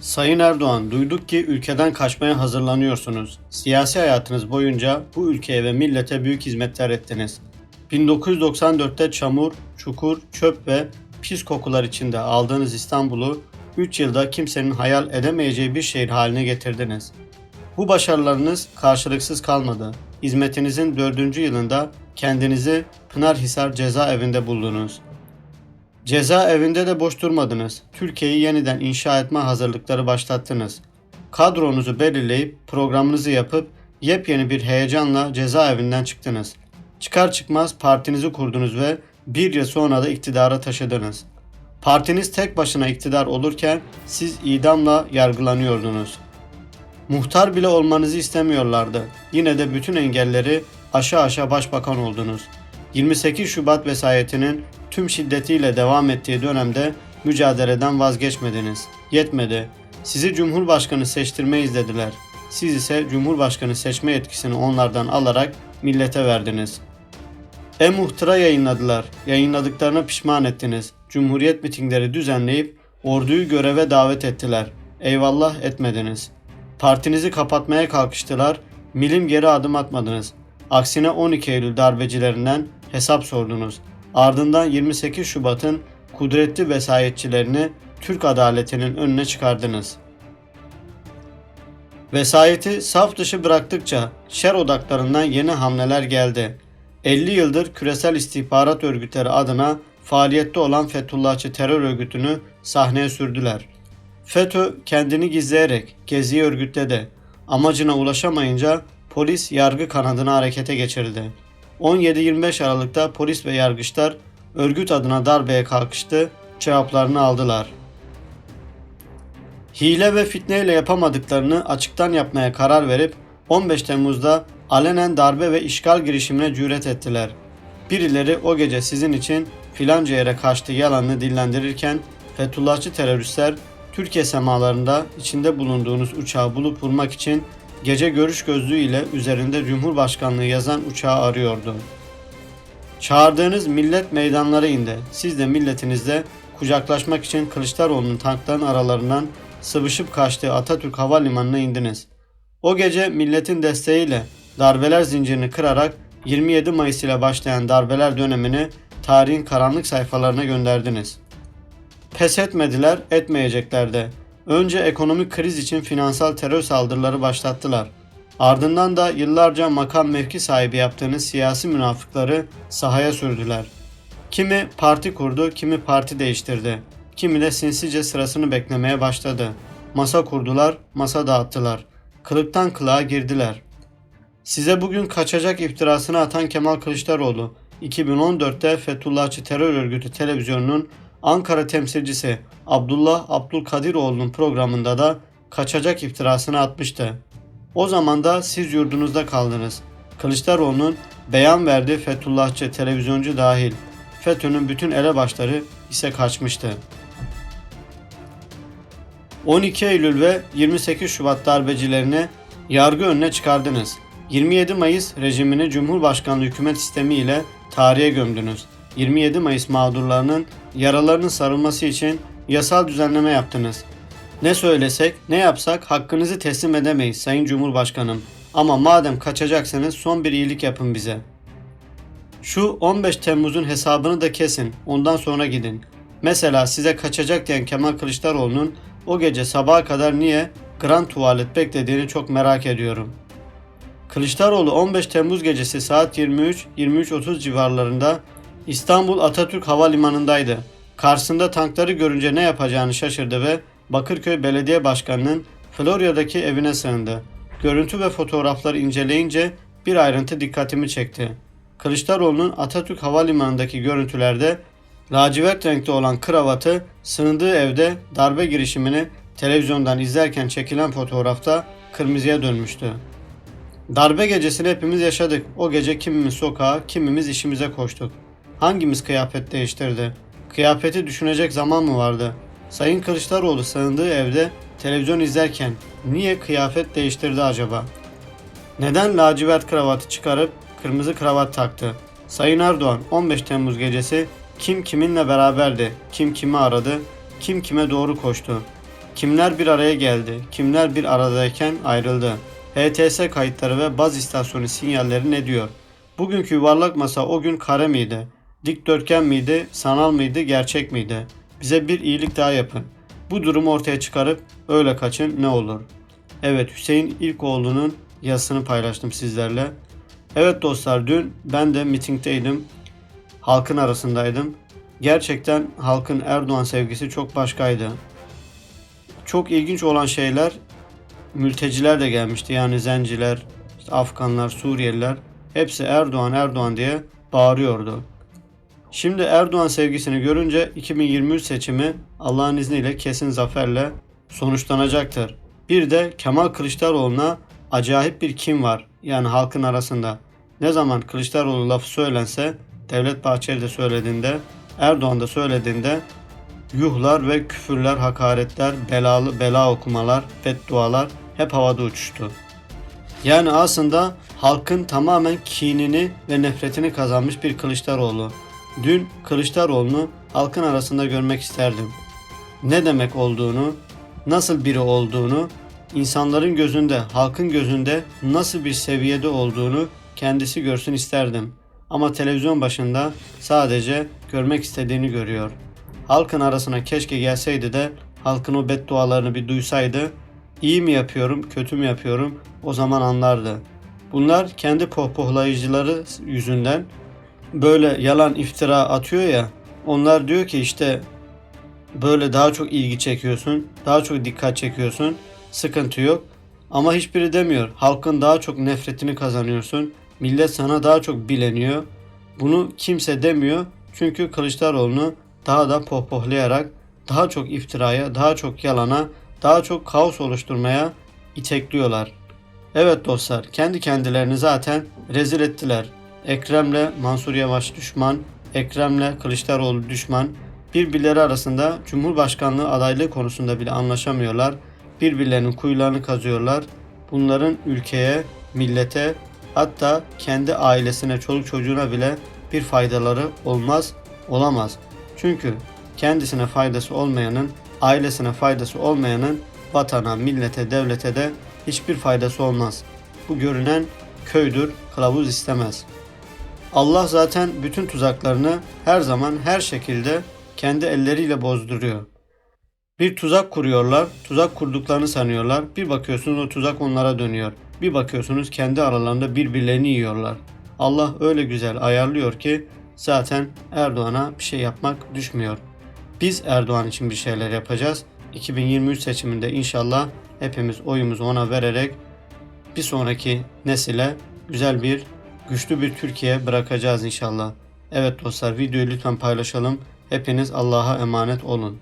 Sayın Erdoğan, duyduk ki ülkeden kaçmaya hazırlanıyorsunuz. Siyasi hayatınız boyunca bu ülkeye ve millete büyük hizmetler ettiniz. 1994'te çamur, çukur, çöp ve pis kokular içinde aldığınız İstanbul'u 3 yılda kimsenin hayal edemeyeceği bir şehir haline getirdiniz. Bu başarılarınız karşılıksız kalmadı. Hizmetinizin 4. yılında kendinizi Pınarhisar cezaevinde buldunuz. Cezaevinde de boş durmadınız. Türkiye'yi yeniden inşa etme hazırlıkları başlattınız. Kadronuzu belirleyip programınızı yapıp yepyeni bir heyecanla cezaevinden çıktınız. Çıkar çıkmaz partinizi kurdunuz ve bir yıl sonra da iktidara taşıdınız. Partiniz tek başına iktidar olurken siz idamla yargılanıyordunuz. Muhtar bile olmanızı istemiyorlardı. Yine de bütün engelleri aşağı aşağı başbakan oldunuz. 28 Şubat vesayetinin tüm şiddetiyle devam ettiği dönemde mücadeleden vazgeçmediniz. Yetmedi. Sizi Cumhurbaşkanı seçtirmeyiz dediler. Siz ise Cumhurbaşkanı seçme yetkisini onlardan alarak millete verdiniz. E-Muhtıra yayınladılar. Yayınladıklarına pişman ettiniz. Cumhuriyet mitingleri düzenleyip orduyu göreve davet ettiler. Eyvallah etmediniz. Partinizi kapatmaya kalkıştılar. Milim geri adım atmadınız. Aksine 12 Eylül darbecilerinden hesap sordunuz. Ardından 28 Şubat'ın kudretli vesayetçilerini Türk adaletinin önüne çıkardınız. Vesayeti saf dışı bıraktıkça şer odaklarından yeni hamleler geldi. 50 yıldır küresel istihbarat örgütleri adına faaliyette olan Fethullahçı terör örgütünü sahneye sürdüler. FETÖ kendini gizleyerek geziyi örgütledi. Amacına ulaşamayınca polis yargı kanadını harekete geçirdi. 17-25 Aralık'ta polis ve yargıçlar örgüt adına darbeye kalkıştı, cevaplarını aldılar. Hile ve fitneyle yapamadıklarını açıktan yapmaya karar verip 15 Temmuz'da alenen darbe ve işgal girişimine cüret ettiler. Birileri o gece sizin için filanca yere kaçtı yalanını dillendirirken Fethullahçı teröristler Türkiye semalarında içinde bulunduğunuz uçağı bulup vurmak için gece görüş gözlüğü ile üzerinde Cumhurbaşkanlığı yazan uçağı arıyordu. Çağırdığınız millet meydanlara indi. Siz de milletinizle kucaklaşmak için Kılıçdaroğlu'nun tankların aralarından sıvışıp kaçtığı Atatürk Havalimanı'na indiniz. O gece milletin desteğiyle darbeler zincirini kırarak 27 Mayıs ile başlayan darbeler dönemini tarihin karanlık sayfalarına gönderdiniz. Pes etmediler, etmeyecekler de. Önce ekonomik kriz için finansal terör saldırıları başlattılar. Ardından da yıllarca makam mevki sahibi yaptığınız siyasi münafıkları sahaya sürdüler. Kimi parti kurdu, kimi parti değiştirdi. Kimi de sinsice sırasını beklemeye başladı. Masa kurdular, masa dağıttılar. Kılıktan kılığa girdiler. Size bugün kaçacak iftirasını atan Kemal Kılıçdaroğlu, 2014'te Fethullahçı Terör Örgütü televizyonunun Ankara temsilcisi Abdullah Abdülkadiroğlu'nun programında da kaçacak iftirasını atmıştı. O zaman da siz yurdunuzda kaldınız. Kılıçdaroğlu'nun beyan verdiği Fethullahçı televizyoncu dahil FETÖ'nün bütün elebaşları ise kaçmıştı. 12 Eylül ve 28 Şubat darbecilerini yargı önüne çıkardınız. 27 Mayıs rejimini Cumhurbaşkanlığı hükümet sistemi ile tarihe gömdünüz. 27 Mayıs mağdurlarının yaralarının sarılması için yasal düzenleme yaptınız. Ne söylesek, ne yapsak hakkınızı teslim edemeyiz Sayın Cumhurbaşkanım. Ama madem kaçacaksanız son bir iyilik yapın bize. Şu 15 Temmuz'un hesabını da kesin. Ondan sonra gidin. Mesela size kaçacak diyen Kemal Kılıçdaroğlu'nun o gece sabaha kadar niye Grand Tuvalet beklediğini çok merak ediyorum. Kılıçdaroğlu 15 Temmuz gecesi saat 23-23.30 civarlarında İstanbul Atatürk Havalimanı'ndaydı. Karşısında tankları görünce ne yapacağını şaşırdı ve Bakırköy Belediye Başkanı'nın Florya'daki evine sığındı. Görüntü ve fotoğrafları inceleyince bir ayrıntı dikkatimi çekti. Kılıçdaroğlu'nun Atatürk Havalimanı'ndaki görüntülerde lacivert renkte olan kravatı sığındığı evde darbe girişimini televizyondan izlerken çekilen fotoğrafta kırmızıya dönmüştü. Darbe gecesini hepimiz yaşadık. O gece kimimiz sokağa, kimimiz işimize koştuk. Hangimiz kıyafet değiştirdi? Kıyafeti düşünecek zaman mı vardı? Sayın Kılıçdaroğlu sığındığı evde televizyon izlerken niye kıyafet değiştirdi acaba? Neden lacivert kravatı çıkarıp kırmızı kravat taktı? Sayın Erdoğan 15 Temmuz gecesi kim kiminle beraberdi? Kim kimi aradı? Kim kime doğru koştu? Kimler bir araya geldi, kimler bir aradayken ayrıldı. HTS kayıtları ve baz istasyonu sinyalleri ne diyor? Bugünkü yuvarlak masa o gün kare miydi? Dikdörtgen miydi, sanal mıydı, gerçek miydi? Bize bir iyilik daha yapın. Bu durumu ortaya çıkarıp öyle kaçın ne olur? Evet Hüseyin İlkoğlu'nun yazısını paylaştım sizlerle. Evet dostlar dün ben de mitingdeydim. Halkın arasındaydım. Gerçekten halkın Erdoğan sevgisi çok başkaydı. Çok ilginç olan şeyler mülteciler de gelmişti. Yani zenciler, Afganlar, Suriyeliler hepsi Erdoğan Erdoğan diye bağırıyordu. Şimdi Erdoğan sevgisini görünce 2023 seçimi Allah'ın izniyle kesin zaferle sonuçlanacaktır. Bir de Kemal Kılıçdaroğlu'na acayip bir kim var yani halkın arasında. Ne zaman Kılıçdaroğlu lafı söylense Devlet Bahçeli de söylediğinde Erdoğan da söylediğinde yuhlar ve küfürler, hakaretler, belalı bela okumalar, beddualar hep havada uçuştu. Yani aslında halkın tamamen kinini ve nefretini kazanmış bir Kılıçdaroğlu. Dün Kılıçdaroğlu'nu halkın arasında görmek isterdim. Ne demek olduğunu, nasıl biri olduğunu, insanların gözünde, halkın gözünde nasıl bir seviyede olduğunu kendisi görsün isterdim. Ama televizyon başında sadece görmek istediğini görüyor. Halkın arasına keşke gelseydi de halkın o beddualarını bir duysaydı. İyi mi yapıyorum, kötü mü yapıyorum o zaman anlardı. Bunlar kendi pohpohlayıcıları yüzünden böyle yalan iftira atıyor ya. Onlar diyor ki işte böyle daha çok ilgi çekiyorsun, daha çok dikkat çekiyorsun. Sıkıntı yok. Ama hiçbiri demiyor. Halkın daha çok nefretini kazanıyorsun. Millet sana daha çok bileniyor. Bunu kimse demiyor. Çünkü Kılıçdaroğlu'nu daha da pohpohlayarak daha çok iftiraya, daha çok yalana, daha çok kaos oluşturmaya itekliyorlar. Evet dostlar, kendi kendilerini zaten rezil ettiler. Ekrem'le Mansur Yavaş düşman, Ekrem'le Kılıçdaroğlu düşman. Birbirleri arasında Cumhurbaşkanlığı adaylığı konusunda bile anlaşamıyorlar. Birbirlerinin kuyularını kazıyorlar. Bunların ülkeye, millete, hatta kendi ailesine, çoluk çocuğuna bile bir faydaları olmaz, olamaz. Çünkü kendisine faydası olmayanın, ailesine faydası olmayanın vatana, millete, devlete de hiçbir faydası olmaz. Bu görünen köydür, kılavuz istemez. Allah zaten bütün tuzaklarını her zaman her şekilde kendi elleriyle bozduruyor. Bir tuzak kuruyorlar, tuzak kurduklarını sanıyorlar. Bir bakıyorsunuz o tuzak onlara dönüyor. Bir bakıyorsunuz kendi aralarında birbirlerini yiyorlar. Allah öyle güzel ayarlıyor ki zaten Erdoğan'a bir şey yapmak düşmüyor. Biz Erdoğan için bir şeyler yapacağız. 2023 seçiminde inşallah hepimiz oyumuzu ona vererek bir sonraki nesile güzel bir, güçlü bir Türkiye bırakacağız inşallah. Evet dostlar videoyu lütfen paylaşalım. Hepiniz Allah'a emanet olun.